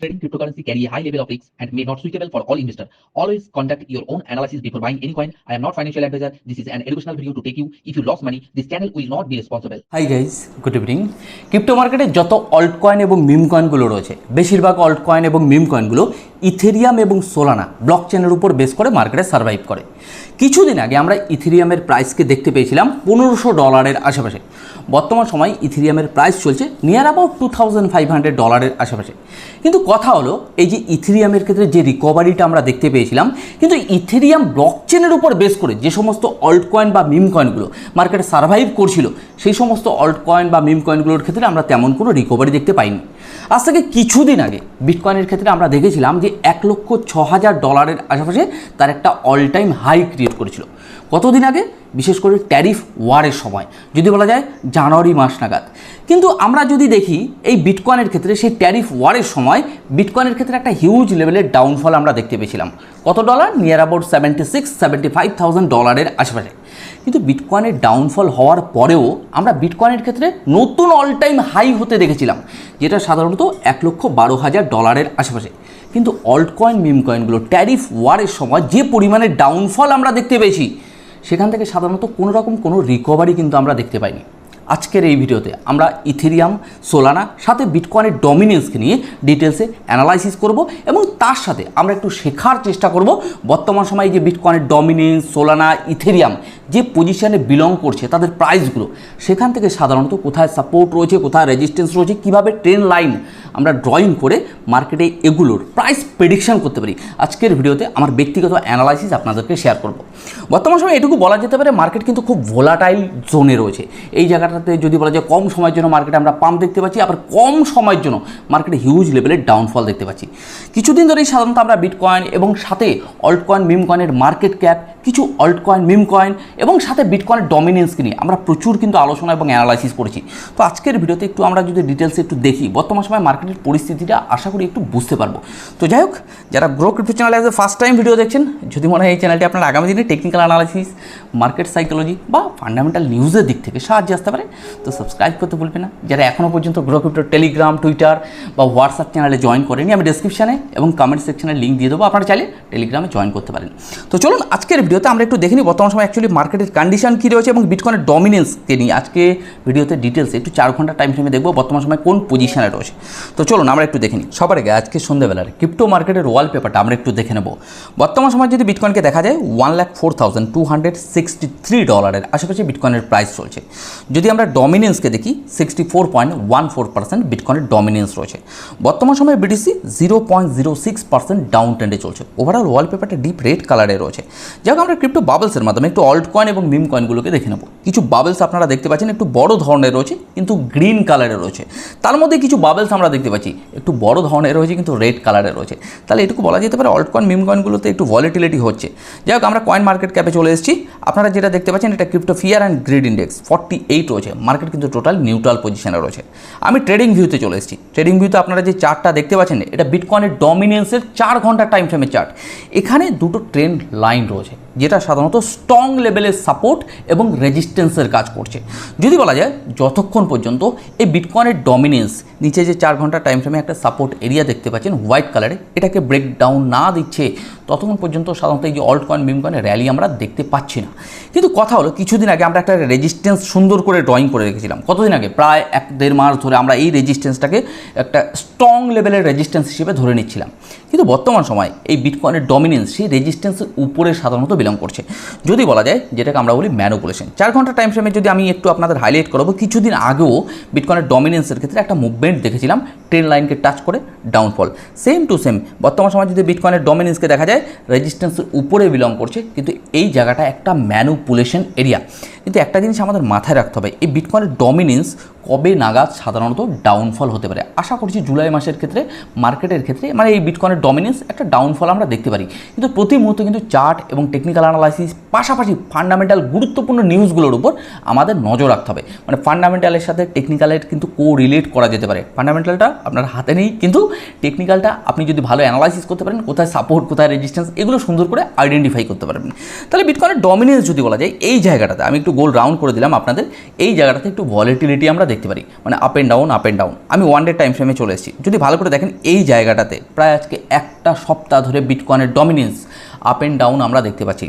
Trading cryptocurrency carry a high level of risk and may not suitable for all investors. Always conduct your own analysis before buying any coin. I am not financial advisor. This is an educational video to take you. If you lost money, this channel will not be responsible. Hi guys, good evening. Crypto মার্কেটে যত alt coin এবং মিম কয়েনগুলো রয়েছে বেশিরভাগ alt coin এবং মিম কয়েনগুলো Ethereum এবং Solana block চেনের উপর বেস করে মার্কেটে সার্ভাইভ করে। কিছুদিন আগে আমরা ইথেরিয়ামের প্রাইসকে দেখতে পেয়েছিলাম পনেরোশো ডলারের আশেপাশে। বর্তমান সময় ইথেরিয়ামের প্রাইস চলছে near about two thousand five hundred ডলারের আশেপাশে। কিন্তু কথা হলো, এই যে ইথেরিয়ামের ক্ষেত্রে যে রিকভারিটা আমরা দেখতে পেয়েছিলাম, কিন্তু ইথেরিয়াম ব্লক চেনের উপর বেস করে যে সমস্ত অল্ট কয়েন বা মিম কয়েনগুলো মার্কেটে সার্ভাইভ করছিল, সেই সমস্ত অল্ট কয়েন বা মিম কয়েনগুলোর ক্ষেত্রে আমরা তেমন কোনো রিকভারি দেখতে পাইনি। আজ থেকে কিছুদিন আগে বিটকয়েনের ক্ষেত্রে আমরা দেখেছিলাম যে এক লক্ষ ছ হাজার ডলারের আশেপাশে তার একটা অল টাইম হাই ক্রিয়েট করেছিল। কতদিন আগে? বিশেষ করে ট্যারিফ ওয়ারের সময়। যদি বলা যায়, জানুয়ারি মাস নাগাদ। কিন্তু আমরা যদি দেখি, এই বিটকয়েনের ক্ষেত্রে সেই ট্যারিফ ওয়ারের সময় বিটকয়েনের ক্ষেত্রে একটা হিউজ লেভেলের ডাউনফল আমরা দেখতে পেয়েছিলাম। কত dollar near about seventy six seventy five thousand ডলারের আশেপাশে। কিন্তু বিটকয়েনের ডাউনফল হওয়ার পরেও আমরা বিটকয়েনের ক্ষেত্রে নতুন অল টাইম হাই হতে দেখেছিলাম, যেটা সাধারণত এক লক্ষ বারো হাজার ডলারের আশেপাশে। কিন্তু অল্ট কয়েন মিম কয়েনগুলো ট্যারিফ ওয়ারের সময় যে পরিমাণে ডাউনফল আমরা দেখতে পেয়েছি সেখান থেকে সাধারণত কোনো রকম কোনো রিকভারি কিন্তু আমরা দেখতে পাইনি। আজকের এই ভিডিওতে আমরা ইথেরিয়াম, সোলানা, সাথে বিটকয়েনের ডমিনেন্সকে নিয়ে ডিটেলসে অ্যানালাইসিস করব এবং তার সাথে আমরা একটু শেখার চেষ্টা করব বর্তমান সময়ে যে বিটকয়েনের ডমিনেন্স, সোলানা, ইথেরিয়াম যে পজিশনে বিলং করছে, তাদের প্রাইসগুলো, সেখান থেকে সাধারণত কোথায় সাপোর্ট রয়েছে, কোথায় রেজিস্ট্যান্স রয়েছে, কীভাবে ট্রেন লাইন আমরা ড্রয়িং করে মার্কেটে এগুলোর প্রাইস প্রেডিকশন করতে পারি, আজকের ভিডিওতে আমার ব্যক্তিগত অ্যানালাইসিস আপনাদেরকে শেয়ার করব। বর্তমান সময় এটুকু বলা যেতে পারে মার্কেট কিন্তু খুব ভোলাটাইল জোনে রয়েছে, এই জায়গাটাতে যদি বলা যায় কম সময়ের জন্য মার্কেটে আমরা পাম্প দেখতে পাচ্ছি, আবার কম সময়ের জন্য মার্কেটে হিউজ লেভেলের ডাউনফল দেখতে পাচ্ছি। কিছুদিন ধরেই সাধারণত আমরা বিটকয়েন এবং সাথে অল্ট কয়েন মিম কয়েনের মার্কেট ক্যাপ কিছু অল্ট কয়েন মিম কয়েন এবং সাথে বিটকয়েনের ডমিনেন্সকে নিয়ে আমরা প্রচুর কিন্তু আলোচনা এবং অ্যানালাইসিস করেছি। তো আজকের ভিডিওতে একটু আমরা যদি ডিটেলসে একটু দেখি, বর্তমান সময় মার্কেটের পরিস্থিতিটা আশা করি একটু বুঝতে পারব। তো যাই হোক, যারা গ্রো ক্রিপ্টো চ্যানেলে অ্যাজ ফার্স্ট টাইম ভিডিও দেখছেন, যদি মনে হয় এই চ্যানেলটি আপনার আগামী দিনে টেকনিক্যাল অ্যানালাইসিস মার্কেট সাইকোলজি বা ফান্ডামেন্টাল নিউজের দিক থেকে সাহায্য আসতে পারে তো সাবস্ক্রাইব করতে ভুলবেন না। যারা এখনও পর্যন্ত গ্রো ক্রিপ্টো টেলিগ্রাম টুইটার বা হোয়াটসঅ্যাপ চ্যানেলে জয়েন করেনি, আমি ডিসক্রিপশানে এবং কমেন্ট সেকশনে লিঙ্ক দিয়ে দেবো। আপনারা চাইলে টেলিগ্রামে জয়েন করতে পারেন। তো চলুন, আজকের ভিডিওতে আমরা একটু দেখে নিই বর্তমান সময় অ্যাকচুয়ালি মার্কেটের কন্ডিশন কী রয়েছে এবং বিটকয়েনের ডমিনেন্সকে নিয়ে। আজকে ভিডিওতে ডিটেলস একটু চার ঘণ্টা টাইম ফ্রেমে দেখব বর্তমান সময় কোন পজিশনে রয়েছে। তো চলুন, আমরা একটু দেখে নিই। সবার আগে আজকে সন্ধ্যেবেলার ক্রিপ্টো মার্কেটের ওয়ালপেপারটা আমরা একটু দেখে নেব। বর্তমান সময় যদি বিটকয়েনকে দেখা যায় one lakh four thousand two hundred sixty three ডলারের আশেপাশে বিটকয়েনের প্রাইস চলছে। যদি আমরা ডমিনেন্সকে দেখি sixty four point one four percent বিটকয়েনের dominance রয়েছে। বর্তমান সময়ে BTC zero point zero six percent down ট্রেন্ডে চলছে। ওভারঅল ওয়ালপেপারটা ডিপ রেড কালারে রয়েছে। যাক আমরা ক্রিপ্টো বাবলসের মাধ্যমে একটু অল্ট কয়েন এবং মিম কয়েনগুলোকে দেখে নেব। কিছু বাবলস আপনারা দেখতে পাচ্ছেন, একটু বড় ধরনের রয়েছে, কিন্তু গ্রিন কালারে রয়েছে। তার মধ্যে কিছু বাবলস আমরা দেখতে পাচ্ছি, একটু বড় ধরনের রয়েছে, কিন্তু রেড কালারে রয়েছে। তাহলে এটুকু বলা যেতে পারে অল্ট কয়েন মিম কয়েনগুলোতে একটু ভলিটিলিটি হচ্ছে। যাই হোক, আমরা কয়েন মার্কেট ক্যাপে চলে এসেছি। আপনারা যেটা দেখতে পাচ্ছেন, এটা crypto fear and greed index forty eight রয়েছে। মার্কেট কিন্তু টোটাল নিউট্রাল পজিশনে রয়েছে। আমি ট্রেডিং ভিউতে চলে এসেছি। ট্রেডিং ভিউতে আপনারা যে চার্টটা দেখতে পাচ্ছেন, এটা বিটকয়েনের ডমিনেন্সের চার ঘণ্টার টাইম ফ্রেমের চার্ট এখানে দুটো ট্রেন্ড লাইন রয়েছে। যেটা সাধারণত স্ট্রং লেভেলের সাপোর্ট এবং রেজিস্ট্যান্সের কাজ করছে। যদি বলা যায়, যতক্ষণ পর্যন্ত এই বিটকয়েনের ডমিনেন্স নিচে যে চার ঘণ্টা টাইম ফ্রেমে একটা সাপোর্ট এরিয়া দেখতে পাচ্ছেন হোয়াইট কালারে এটাকে ব্রেক ডাউন না দিচ্ছে, ততক্ষণ পর্যন্ত সাধারণত এই যে অল্ট কয়েন মিম কয়েনের র্যালি আমরা দেখতে পাচ্ছি না। কিন্তু কথা হলো, কিছুদিন আগে আমরা একটা রেজিস্ট্যান্স সুন্দর করে ড্রয়িং করে রেখেছিলাম। কতদিন আগে? প্রায় এক দেড় মাস ধরে আমরা এই রেজিস্ট্যান্সটাকে একটা স্ট্রং লেভেলের রেজিস্ট্যান্স হিসেবে ধরে নিচ্ছিলাম। কিন্তু বর্তমান সময় এই বিটকয়েনের ডমিনেন্স সেই রেজিস্ট্যান্সের উপরে সাধারণত বিলং করছে। যদি বলা যায়, যেটাকে আমরা বলি ম্যানুপুলেশন চার ঘণ্টা টাইম ফ্রেমে যদি আমি একটু আপনাদের হাইলাইট করব, কিছুদিন আগেও বিটকয়েনের ডমিনেন্সের ক্ষেত্রে একটা মুভমেন্ট দেখেছিলাম ট্রেন লাইনকে টাচ করে ডাউনফল সেম টু সেম বর্তমান সময় যদি বিটকয়েনের ডমিনেন্সকে দেখা যায় রেজিস্ট্যান্সের উপরে বিলং করছে, কিন্তু এই জায়গাটা একটা ম্যানুপুলেশন এরিয়া কিন্তু একটা জিনিস আমাদের মাথায় রাখতে হবে, এই বিটকয়েনের ডমিনেন্স কবে নাগাদ সাধারণত ডাউনফল হতে পারে? আশা করছি জুলাই মাসের ক্ষেত্রে, মার্কেটের ক্ষেত্রে মানে এই বিটকয়েনের ডমিনেন্স একটা ডাউনফল আমরা দেখতে পারি। কিন্তু প্রতি মুহূর্তে কিন্তু চার্ট এবং টেকনিক্যাল অ্যানালাইসিস পাশাপাশি ফান্ডামেন্টাল গুরুত্বপূর্ণ নিউজগুলোর উপর আমাদের নজর রাখতে হবে। মানে ফান্ডামেন্টালের সাথে টেকনিক্যালের কিন্তু কো রিলেট করা যেতে পারে। ফান্ডামেন্টালটা আপনার হাতে নেই, কিন্তু টেকনিক্যালটা আপনি যদি ভালো অ্যানালাইসিস করতে পারেন, কোথায় সাপোর্ট কোথায় রেজিস্ট্যান্স এগুলো সুন্দর করে আইডেন্টিফাই করতে পারবেন। তাহলে বিটকয়েনের ডমিনেন্স যদি বলা যায়, এই জায়গাটাতে, আমি একটু গোল রাউন্ড করে দিলাম আপনাদের, এই জায়গাটাতে একটু ভলিটিলিটি আমরা দেখতে দেখতে পারি। মানে up and down up and down আমি ওয়ান ডে টাইম ফ্রেমে চলে এসেছি। যদি ভালো করে দেখেন, এই জায়গাটাতে প্রায় আজকে একটা সপ্তাহ ধরে বিটকয়েনের ডমিনেন্স আপ অ্যান্ড ডাউন আমরা দেখতে পাচ্ছি।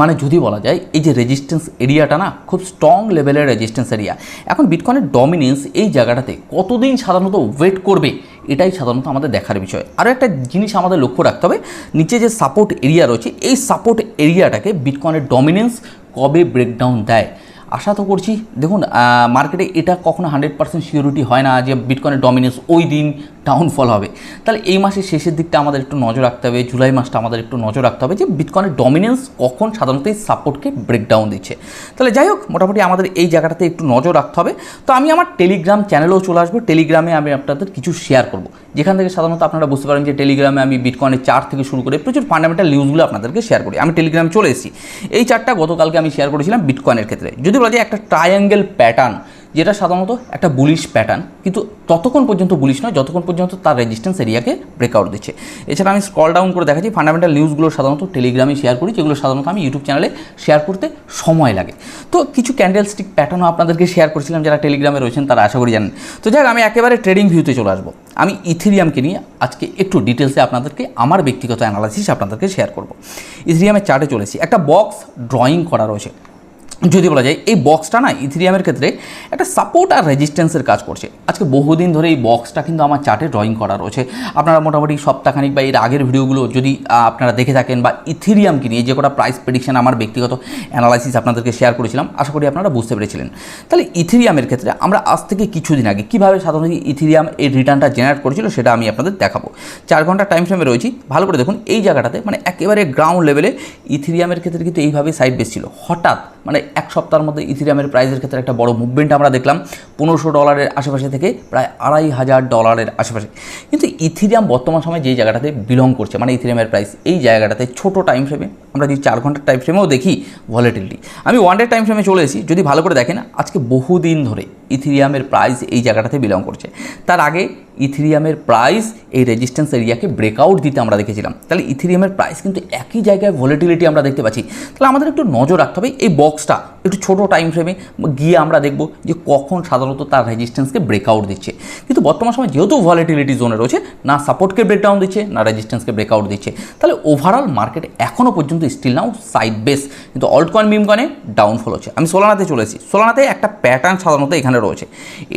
মানে যদি বলা যায়, এই যে রেজিস্ট্যান্স এরিয়াটা না, খুব স্ট্রং লেভেলের রেজিস্ট্যান্স এরিয়া এখন বিটকয়েনের ডমিনেন্স এই জায়গাটাতে কতদিন সাধারণত ওয়েট করবে, এটাই সাধারণত আমাদের দেখার বিষয়। আরও একটা জিনিস আমাদের লক্ষ্য রাখতে হবে, নিচে যে সাপোর্ট এরিয়া রয়েছে, এই সাপোর্ট এরিয়াটাকে বিটকয়েনের ডমিনেন্স কবে ব্রেকডাউন দেয়? আশা তো করছি, দেখুন মার্কেটে এটা কখনো হান্ড্রেড পার্সেন্ট সিওরিটি হয় না যে বিটকয়েনের ডমিনেন্স ওই দিন ডাউনফল হবে। তাহলে এই মাসের শেষের দিকটা আমাদের একটু নজর রাখতে হবে, জুলাই মাসটা আমাদের একটু নজর রাখতে হবে যে বিটকয়েনের ডমিনেন্স কখন সাধারণত এই সাপোর্টকে ব্রেকডাউন দিচ্ছে। তাহলে যাই হোক, মোটামুটি আমাদের এই জায়গাটাতে একটু নজর রাখতে হবে। তো আমি আমার টেলিগ্রাম চ্যানেলেও চলে আসব টেলিগ্রামে আমি আপনাদের কিছু শেয়ার করব। যেখান থেকে সাধারণত আপনারা বুঝতে পারেন যে টেলিগ্রামে আমি বিটকয়েনের চার থেকে শুরু করে প্রচুর ফান্ডামেন্টাল নিউজগুলো আপনাদেরকে শেয়ার করি। আমি টেলিগ্রামে চলে এসেছি। এই চারটা গতকালকে আমি শেয়ার করেছিলাম বিটকয়েনের ক্ষেত্রে। যদি বলা যায় একটা ট্রায়াঙ্গেল প্যাটার্ন যেটা সাধারণত একটা বুলিশ প্যাটার্ন কিন্তু ততক্ষণ পর্যন্ত বুলিশ নয়, যতক্ষণ পর্যন্ত তার রেজিস্ট্যান্স এরিয়াকে ব্রেকআউট দিচ্ছে। এছাড়া আমি স্ক্রল ডাউন করে দেখাচ্ছি ফান্ডামেন্টাল নিউজগুলো সাধারণত টেলিগ্রামে শেয়ার করি, যেগুলো সাধারণত আমি ইউটিউব চ্যানেলে শেয়ার করতে সময় লাগে। তো কিছু ক্যান্ডেল স্টিক প্যাটার্নও আপনাদেরকে শেয়ার করেছিলাম, যারা টেলিগ্রামে রয়েছেন, তারা আশা করি জানেন। তো যাক আমি একেবারে ট্রেডিং ভিউতে চলে আসব। আমি ইথিরিয়ামকে নিয়ে আজকে একটু ডিটেলসে আপনাদেরকে, আমার ব্যক্তিগত অ্যানালাইসিস আপনাদেরকে শেয়ার করব। ইথিরিয়ামের চার্টে চলেছি। একটা বক্স ড্রয়িং করা রয়েছে। যদি বলা যায়, এই বক্সটা না ইথিরিয়ামের ক্ষেত্রে একটা সাপোর্ট আর রেজিস্ট্যান্সের কাজ করছে। আজকে বহুদিন ধরে এই বক্সটা কিন্তু আমার চার্টে ড্রয়িং করা রয়েছে। আপনারা মোটামুটি সপ্তাহখানিক বা এর আগের ভিডিওগুলো যদি আপনারা দেখে থাকেন বা ইথিরিয়ামকে নিয়ে যে কটা প্রাইস প্রেডিকশান আমার ব্যক্তিগত অ্যানালাইসিস আপনাদেরকে শেয়ার করেছিলাম, আশা করি আপনারা বুঝতে পেরেছিলেন। তাহলে ইথিরিয়ামের ক্ষেত্রে আমরা আজ থেকে কিছুদিন আগে কীভাবে সাধারণত ইথিরিয়াম এই রিটার্নটা জেনারেট করেছিল সেটা আমি আপনাদের দেখাবো। চার ঘণ্টা টাইম ফ্রেমে রয়েছি। ভালো করে দেখুন, এই জায়গাটাতে মানে একেবারে গ্রাউন্ড লেভেলে ইথিরিয়ামের ক্ষেত্রে কিন্তু এইভাবে সাইড বেস ছিল। হঠাৎ মানে এক সপ্তাহের মধ্যে ইথিরিয়ামের প্রাইসের ক্ষেত্রে একটা বড় মুভমেন্ট আমরা দেখলাম। পনেরোশো ডলারের আশেপাশে থেকে প্রায় আড়াই হাজার ডলারের আশেপাশে। কিন্তু ইথিরিয়াম বর্তমান সময়ে যেই জায়গাটাতে বিলং করছে মানে ইথিরিয়ামের প্রাইস এই জায়গাটাতে ছোট টাইম ফ্রেমে আমরা যদি চার ঘণ্টার টাইম ফ্রেমেও দেখি ভলেটিলিটি আমি ওয়ান ডে টাইম ফ্রেমে চলে এসেছি, যদি ভালো করে দেখেন, আজকে বহুদিন ধরে ইথিরিয়ামের প্রাইস এই জায়গাটাতে বিলং করছে। তার আগে ইথিরিয়ামের প্রাইস এই রেজিস্ট্যান্স এরিয়াকে ব্রেকআউট দিতে আমরা দেখেছিলাম। তাহলে ইথিরিয়ামের প্রাইস কিন্তু একই জায়গায় ভলেটিলিটি আমরা দেখতে পাচ্ছি। তাহলে আমাদের একটু নজর রাখতে হবে এই বক্সটা একটু ছোট টাইম ফ্রেমে গিয়ে আমরা দেখব যে কখন সাধারণত তার রেজিস্ট্যান্সকে ব্রেকআউট দিচ্ছে। কিন্তু বর্তমান সময় যেহেতু ভলেটিলিটি জোনে রয়েছে, না সাপোর্টকে ব্রেকডাউন দিচ্ছে, না রেজিস্ট্যান্সকে ব্রেকআউট দিচ্ছে, তাহলে ওভারঅল মার্কেট এখনও পর্যন্ত স্টিল নাও সাইড বেস কিন্তু অল্ট কয়েন মিম কয়েনে ডাউনফল হচ্ছে। আমি সোলানাতে চলে এসেছি। সোলানাতে একটা প্যাটার্ন সাধারণত এখানে রয়েছে।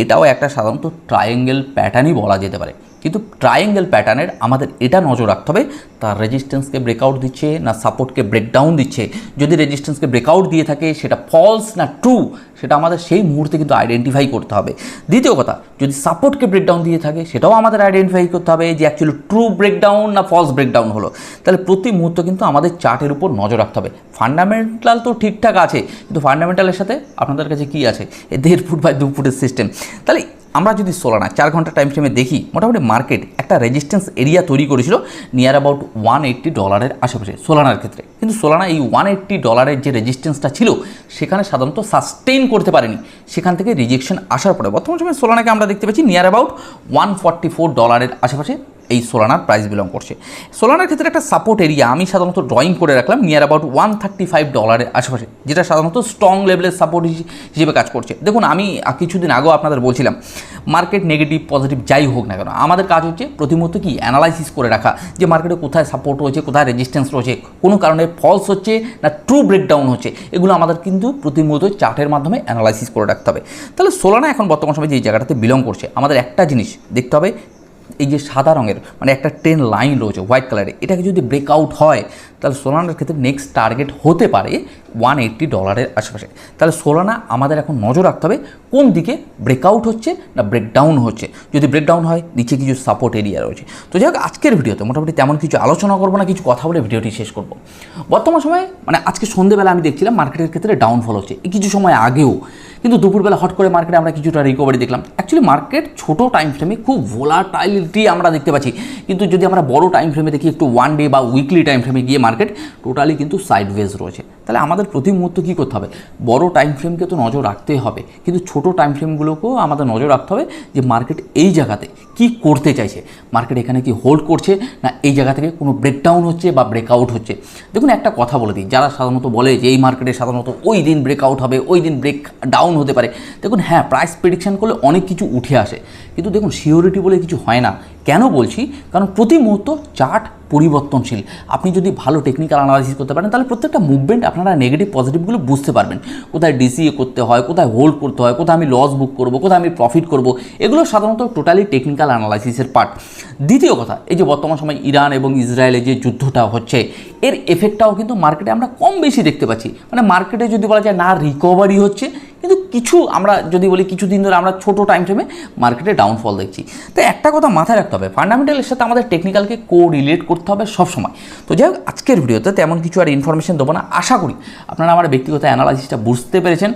এটাও একটা সাধারণত ট্রায়াঙ্গেল প্যাটার্নই বলা যেতে পারে। কিন্তু ট্রায়াঙ্গেল প্যাটার্নের আমাদের এটা নজর রাখতে হবে, তার রেজিস্ট্যান্সকে ব্রেকআউট দিচ্ছে না সাপোর্টকে ব্রেকডাউন দিচ্ছে। যদি রেজিস্ট্যান্সকে ব্রেকআউট দিয়ে থাকে, সেটা ফলস না ট্রু সেটা আমাদের সেই মুহূর্তে কিন্তু আইডেন্টিফাই করতে হবে। দ্বিতীয় কথা, যদি সাপোর্টকে ব্রেকডাউন দিয়ে থাকে, সেটাও আমাদের আইডেন্টিফাই করতে হবে যে অ্যাকচুয়ালি ট্রু ব্রেকডাউন না ফলস ব্রেকডাউন হলো। তাহলে প্রতি মুহূর্ত কিন্তু আমাদের চার্টের উপর নজর রাখতে হবে। ফান্ডামেন্টাল তো ঠিকঠাক আছে, কিন্তু ফান্ডামেন্টালের সাথে আপনাদের কাছে কি আছে? দেড় ফুট বাই দু ফুটের সিস্টেম তাহলে আমরা যদি সোলানা চার ঘণ্টা টাইম ফ্রেমে দেখি মোটামুটি মার্কেট একটা রেজিস্ট্যান্স এরিয়া তৈরি করেছিল নিয়ার অ্যাবাউট ওয়ান এইট্টি ডলারের আশেপাশে সোলানার ক্ষেত্রে। কিন্তু সোলানা এই ওয়ান এইট্টি ডলারের যে রেজিস্ট্যান্সটা ছিল, সেখানে সাধারণত সাস্টেইন করতে পারেনি। সেখান থেকে রিজেকশন আসার পরে বর্তমান সময় সোলানাকে আমরা দেখতে পাচ্ছি near about one forty four ডলারের আশেপাশে এই সোলানার প্রাইস বিলং করছে। সোলানার ক্ষেত্রে একটা সাপোর্ট এরিয়া আমি সাধারণত ড্রয়িং করে রাখলাম near about one thirty five ডলারের আশেপাশে, যেটা সাধারণত স্ট্রং লেভেলের সাপোর্ট হিসেবে কাজ করছে। দেখুন, আমি কিছুদিন আগেও আপনাদের বলছিলাম মার্কেট নেগেটিভ পজিটিভ যাই হোক না কেন, আমাদের কাজ হচ্ছে প্রতি কি অ্যানালাইসিস করে রাখা? যে মার্কেটে কোথায় সাপোর্ট রয়েছে, কোথায় রেজিস্ট্যান্স রয়েছে, কোনো কারণে ফলস হচ্ছে না ট্রু ব্রেকডাউন হচ্ছে, এগুলো আমাদের কিন্তু প্রতি চার্টের মাধ্যমে অ্যানালাইসিস করে রাখতে হবে। তাহলে সোলানা এখন বর্তমান সময় যে জায়গাটাতে বিলং করছে, আমাদের একটা জিনিস দেখতে হবে এই যে সাদা রঙের মানে একটা ট্রেন লাইন রয়েছে হোয়াইট কালারে এটাকে যদি ব্রেকআউট হয়, তাহলে সোলানার ক্ষেত্রে নেক্সট টার্গেট হতে পারে ওয়ান এইট্টি ডলারের আশেপাশে। তাহলে সোলানা আমাদের এখন নজর রাখতে হবে, কোন দিকে ব্রেকআউট হচ্ছে না ব্রেকডাউন হচ্ছে। যদি ব্রেকডাউন হয়, নিচে কিছু সাপোর্ট এরিয়া রয়েছে। তো যাই হোক, আজকের ভিডিওতে মোটামুটি তেমন কিছু আলোচনা করব না, কিছু কথা বলে ভিডিওটি শেষ করব। বর্তমান সময়ে মানে আজকে সন্ধ্যেবেলা আমি দেখছিলাম মার্কেটের ক্ষেত্রে ডাউনফল হচ্ছে। কিছু সময় আগেও কিন্তু দুপুরবেলা হট করে মার্কেটে আমরা কিছুটা রিকভারি দেখলাম। অ্যাকচুয়ালি মার্কেট ছোট টাইম ফ্রেমে খুব ভোলাটাইলিটি আমরা দেখতে পাচ্ছি। কিন্তু যদি আমরা বড় টাইম ফ্রেমে দেখি, একটু ওয়ান ডে বা উইকলি টাইম ফ্রেমে গিয়ে মার্কেট টোটালি কিন্তু সাইড ওয়েজ রয়েছে। তাহলে আমাদের প্রতি মুহূর্ত কী করতে হবে? বড় টাইম ফ্রেমকে তো নজর রাখতেই হবে। কিন্তু ছোটো টাইম ফ্রেমগুলোকেও আমাদের নজর রাখতে হবে যে মার্কেট এই জায়গাতে কি করতে চাইছে? মার্কেট এখানে কি হোল্ড করছে না এই জায়গা থেকে কোনো ব্রেকডাউন হচ্ছে বা ব্রেকআউট হচ্ছে? দেখুন একটা কথা বলে দিই। যারা সাধারণত বলে যে এই মার্কেটে সাধারণত ওই দিন ব্রেকআউট হবে, ওই দিন ব্রেক ডাউন হতে পারে। দেখুন হ্যাঁ প্রাইস প্রেডিকশান করলে অনেক কিছু উঠে আসে। কিন্তু দেখুন সিওরিটি বলে কিছু হয় না। কেন বলছি? কারণ প্রতি মুহূর্ত চার্ট পরিবর্তনশীল। আপনি যদি ভালো টেকনিক্যাল অ্যানালাইসিস করতে পারেন, তাহলে প্রত্যেকটা মুভমেন্ট আপনারা নেগেটিভ পজিটিভগুলো বুঝতে পারবেন। কোথায় ডিসিএ করতে হয়, কোথায় হোল্ড করতে হয়, কোথায় আমি লস বুক করব, কোথায় আমি প্রফিট করব, এগুলো সাধারণত টোটালি টেকনিক্যাল অ্যানালাইসিসের পার্ট দ্বিতীয় কথা, এই যে বর্তমান সময় ইরান এবং ইসরায়েলে যে যুদ্ধটা হচ্ছে, এর এফেক্টটাও কিন্তু মার্কেটে আমরা কম বেশি দেখতে পাচ্ছি। মানে মার্কেটে যদি বলা যায় না রিকভারি হচ্ছে, কিন্তু কিছু আমরা যদি বলি, কিছুদিন ধরে আমরা ছোট টাইম ফ্রেমে মার্কেটে ডাউনফল দেখছি। তো একটা কথা মাথায় রাখতে হবে। ফান্ডামেন্টালের সাথে আমাদের টেকনিক্যালকে কো রিলেট করতে হবে সবসময়। তো যাই হোক, আজকের ভিডিওতে তেমন কিছু আর ইনফরমেশন দেবো না। আশা করি আপনারা আমার ব্যক্তিগত অ্যানালাইসিসটা বুঝতে পেরেছেন।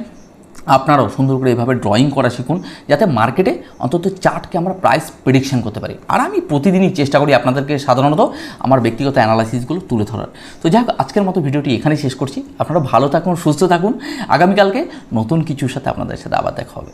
আপনারাও সুন্দর করে এভাবে ড্রয়িং করা শিখুন, যাতে মার্কেটে অন্তত চার্টকে আমরা প্রাইস প্রেডিকশন করতে পারি। আর আমি প্রতিদিনই চেষ্টা করি আপনাদেরকে সাধারণত আমার ব্যক্তিগত অ্যানালাইসিসগুলো তুলে ধরার। তো যাই আজকের মতো ভিডিওটি এখানেই শেষ করছি। আপনারা ভালো থাকুন, সুস্থ থাকুন। আগামীকালকে নতুন কিছুর সাথে আপনাদের সাথে আবার দেখা হবে।